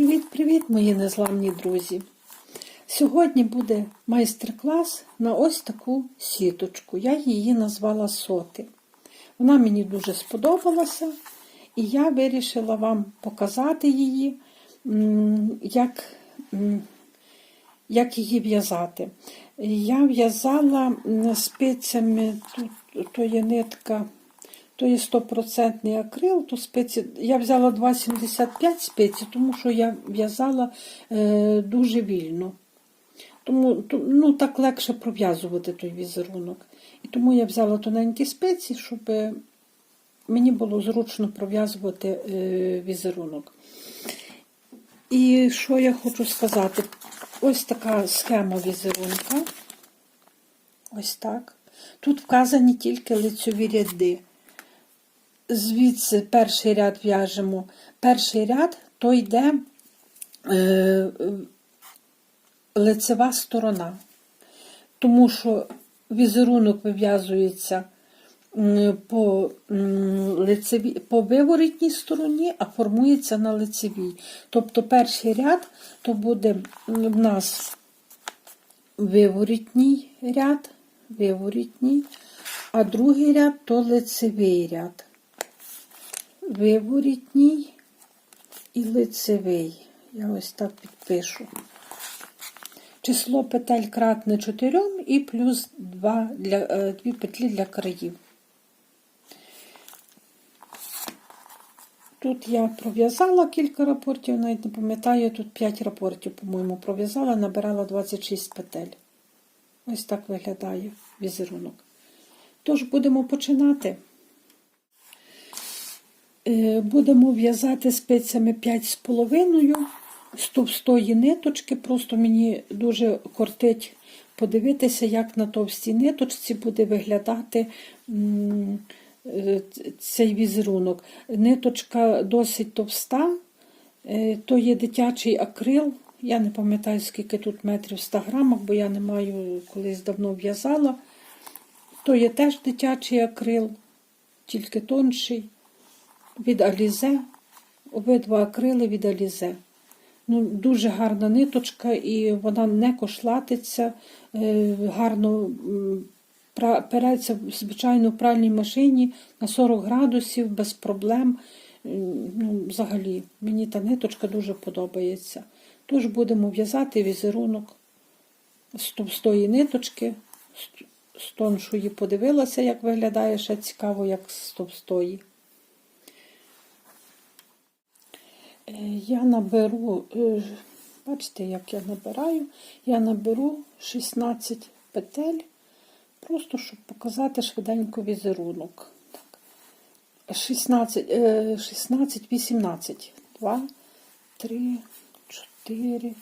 Привіт-привіт, мої незламні друзі! Сьогодні буде майстер-клас на ось таку сіточку. Я її назвала соти. Вона мені дуже сподобалася, і я вирішила вам показати її, як, як її в'язати. Я в'язала спицями, тут то є нитка. То є 100% акрил, то спиці. Я взяла 2,75 спиці, тому що я в'язала е, дуже вільно. Тому то, ну, так легше пров'язувати той візерунок. І тому я взяла тоненькі спиці, щоб е, мені було зручно пров'язувати е, візерунок. І що я хочу сказати? Ось така схема візерунка. Ось так. Тут вказані тільки лицьові ряди звідси перший ряд в'яжемо. Перший ряд то йде е, лицева сторона, тому що візерунок вив'язується по, лицеві, по виворітній стороні, а формується на лицевій. Тобто перший ряд то буде в нас виворітній ряд, виворітній, а другий ряд то лицевий ряд виворітній і лицевий. Я ось так підпишу. Число петель кратне 4 і плюс 2, для, 2 петлі для країв. Тут я пров'язала кілька рапортів, навіть не пам'ятаю, тут 5 рапортів, по-моєму, пров'язала, набирала 26 петель. Ось так виглядає візерунок. Тож будемо починати. Е, Будемо в'язати спицями 5,5 з товстої ниточки. Просто мені дуже кортить подивитися, як на товстій ниточці буде виглядати е, цей візерунок. Ниточка досить товста, е, то є дитячий акрил. Я не пам'ятаю, скільки тут метрів в 100 грамах, бо я не маю колись давно в'язала. То є теж дитячий акрил, тільки тонший від Алізе, обидва акрили від Алізе. Ну, Дуже гарна ниточка, і вона не кошлатиться, е, гарно переться, звичайно, в пральній машині на 40 градусів без проблем. Е, Ну, Взагалі, мені та ниточка дуже подобається. Тож будемо в'язати візерунок з товстої ниточки, з тоншої подивилася, як виглядає, ще цікаво, як з товстої. Е, Я наберу, е, бачите, як я набираю, я наберу 16 петель, просто щоб показати швиденько візерунок. Так. 16, е, 16, 18. 2, 3, 4,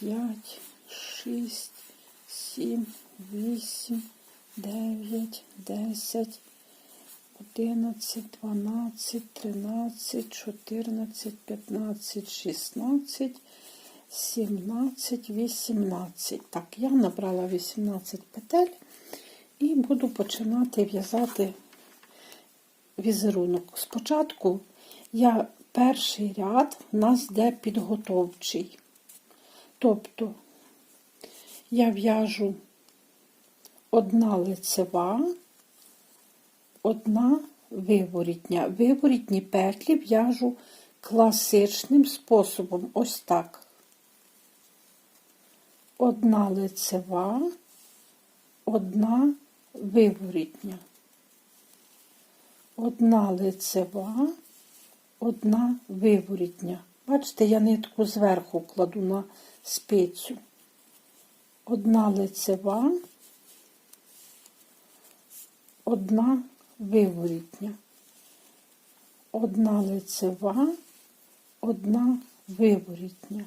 5, 6, 7, 8, 9, 10, 11, 12, 13, 14, 15, 16, 17, 18. Так, я набрала 18 петель і буду починати в'язати візерунок. Спочатку я перший ряд у нас йде підготовчий. Тобто я в'яжу одна лицева, одна виворітня. Виворітні петлі в'яжу класичним способом. Ось так. Одна лицева, одна виворітня. Одна лицева, одна виворітня. Бачите, я нитку зверху кладу на спицю. Одна лицева, одна виворітня. Одна лицева, одна виворітня.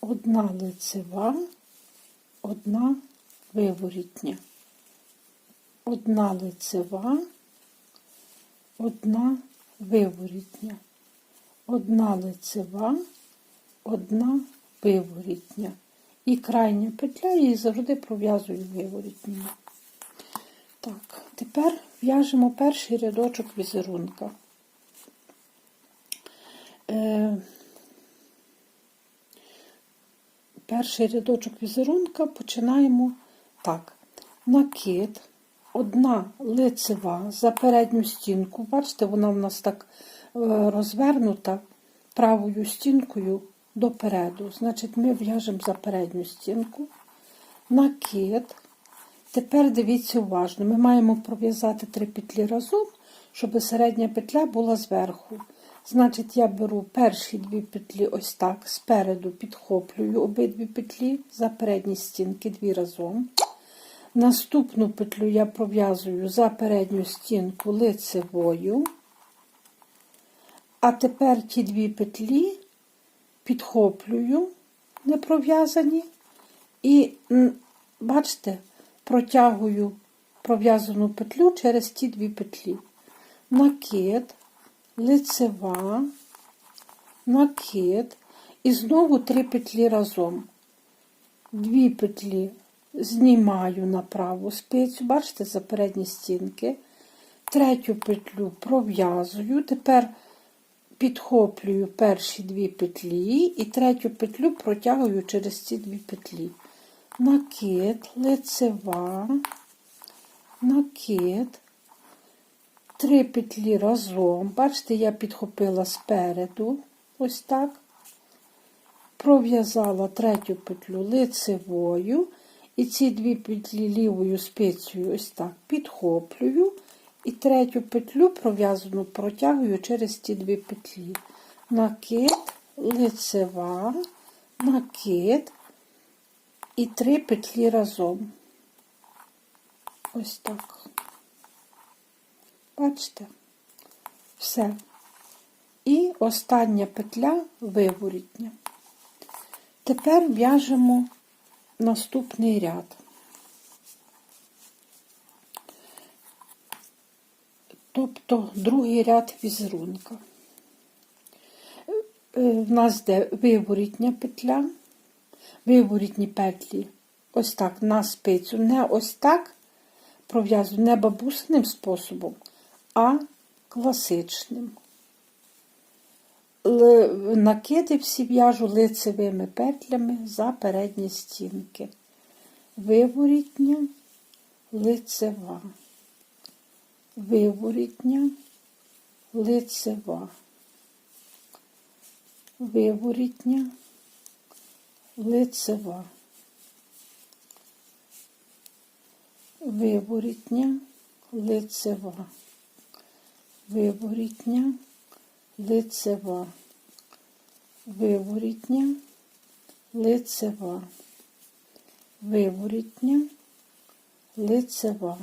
Одна лицева, одна виворітня. Одна лицева, одна виворітня. Одна лицева, одна виворітня. І крайня петля її завжди пров'язую виворітніми. Так, тепер в'яжемо перший рядочок візерунка. Е, Перший рядочок візерунка починаємо так. Накид, одна лицева за передню стінку. Бачите, вона в нас так е, розвернута правою стінкою допереду. Значить, ми в'яжемо за передню стінку. Накид. Тепер дивіться уважно. Ми маємо пров'язати три петлі разом, щоб середня петля була зверху. Значить, я беру перші дві петлі ось так, спереду підхоплюю обидві петлі за передні стінки дві разом. Наступну петлю я пров'язую за передню стінку лицевою. А тепер ті дві петлі підхоплюю, не пров'язані, і, бачите, протягую пров'язану петлю через ті дві петлі. Накид, лицева, накид, і знову три петлі разом. Дві петлі знімаю на праву спицю, бачите, за передні стінки. Третю петлю пров'язую. Тепер підхоплюю перші дві петлі і третю петлю протягую через ці дві петлі. Накид, лицева, накид, три петлі разом. Бачите, я підхопила спереду, ось так. Пров'язала третю петлю лицевою, і ці дві петлі лівою спицею ось так підхоплюю. І третю петлю пров'язану протягую через ті дві петлі. Накид, лицева, накид і три петлі разом. Ось так. Бачите? Все. І остання петля виворітня. Тепер в'яжемо наступний ряд. Тобто другий ряд візерунка. Е, В нас де виворітня петля, виворітні петлі, ось так на спицю, не ось так пров'язую, не бабусним способом, а класичним. Накиди всі в'яжу лицевими петлями за передні стінки. Виворітня, лицева виворітня, лицева, виворітня, лицева, виворітня, лицева, виворітня, лицева, виворітня, лицева, виворітня, лицева.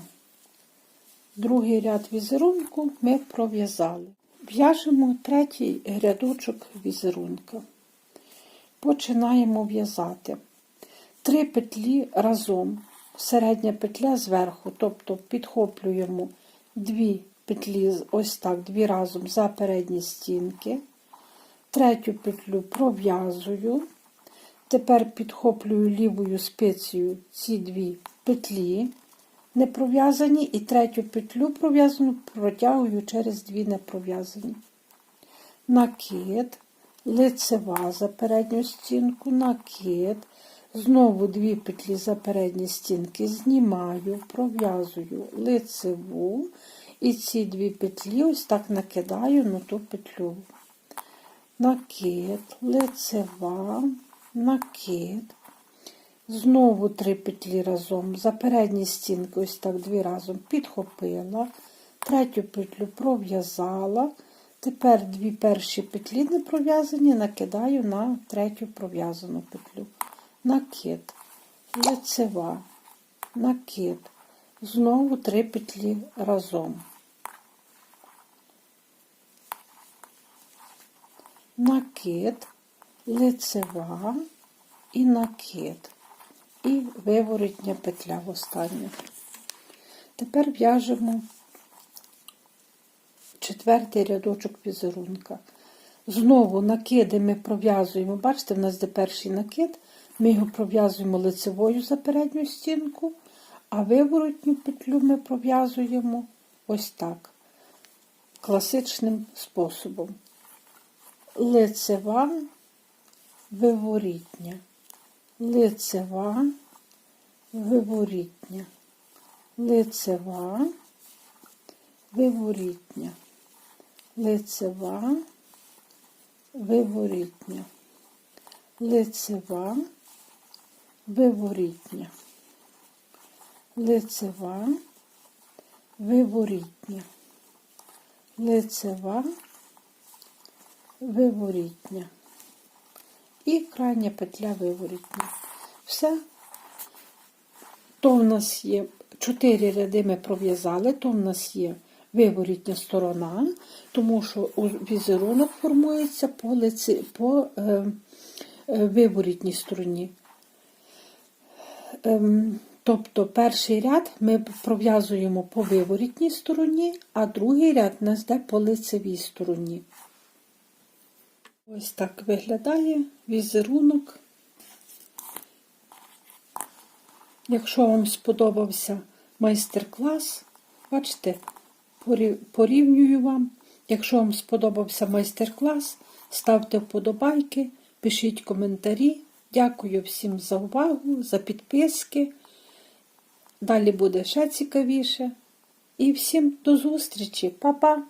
Другий ряд візерунку ми пров'язали. В'яжемо третій рядочок візерунка. Починаємо в'язати три петлі разом. Середня петля зверху, тобто підхоплюємо дві петлі, ось так, дві разом за передні стінки. Третю петлю пров'язую. Тепер підхоплюю лівою спицею ці дві петлі не пров'язані, і третю петлю пров'язану протягую через дві не пров'язані. Накид, лицева за передню стінку, накид, знову дві петлі за передні стінки знімаю, пров'язую лицеву і ці дві петлі ось так накидаю на ту петлю. Накид, лицева, накид. Знову три петлі разом. За передні стінки, ось так дві разом підхопила. Третю петлю пров'язала. Тепер дві перші петлі не пров'язані, накидаю на третю пров'язану петлю. Накид, лицева, накид. Знову три петлі разом. Накид, лицева і накид і виворотня петля в останню. Тепер в'яжемо четвертий рядочок візерунка. Знову накиди ми пров'язуємо, бачите, в нас де перший накид, ми його пров'язуємо лицевою за передню стінку, а виворотню петлю ми пров'язуємо ось так, класичним способом. Лицева, виворітня. Лицева, виворітня, лицева, виворітня, лицева, виворітня, лицева, виворітня, лицева, виворітня, лицева, виворітня. І крайня петля виворітня. Все. То в нас є чотири ряди ми пров'язали, то в нас є виворітня сторона, тому що візерунок формується по, лиці, по е, е, виворітній стороні. Ем, тобто перший ряд ми пров'язуємо по виворітній стороні, а другий ряд нас йде по лицевій стороні. Ось так виглядає візерунок. Якщо вам сподобався майстер-клас, бачите, порівнюю вам. Якщо вам сподобався майстер-клас, ставте вподобайки, пишіть коментарі. Дякую всім за увагу, за підписки. Далі буде ще цікавіше. І всім до зустрічі, Па-па!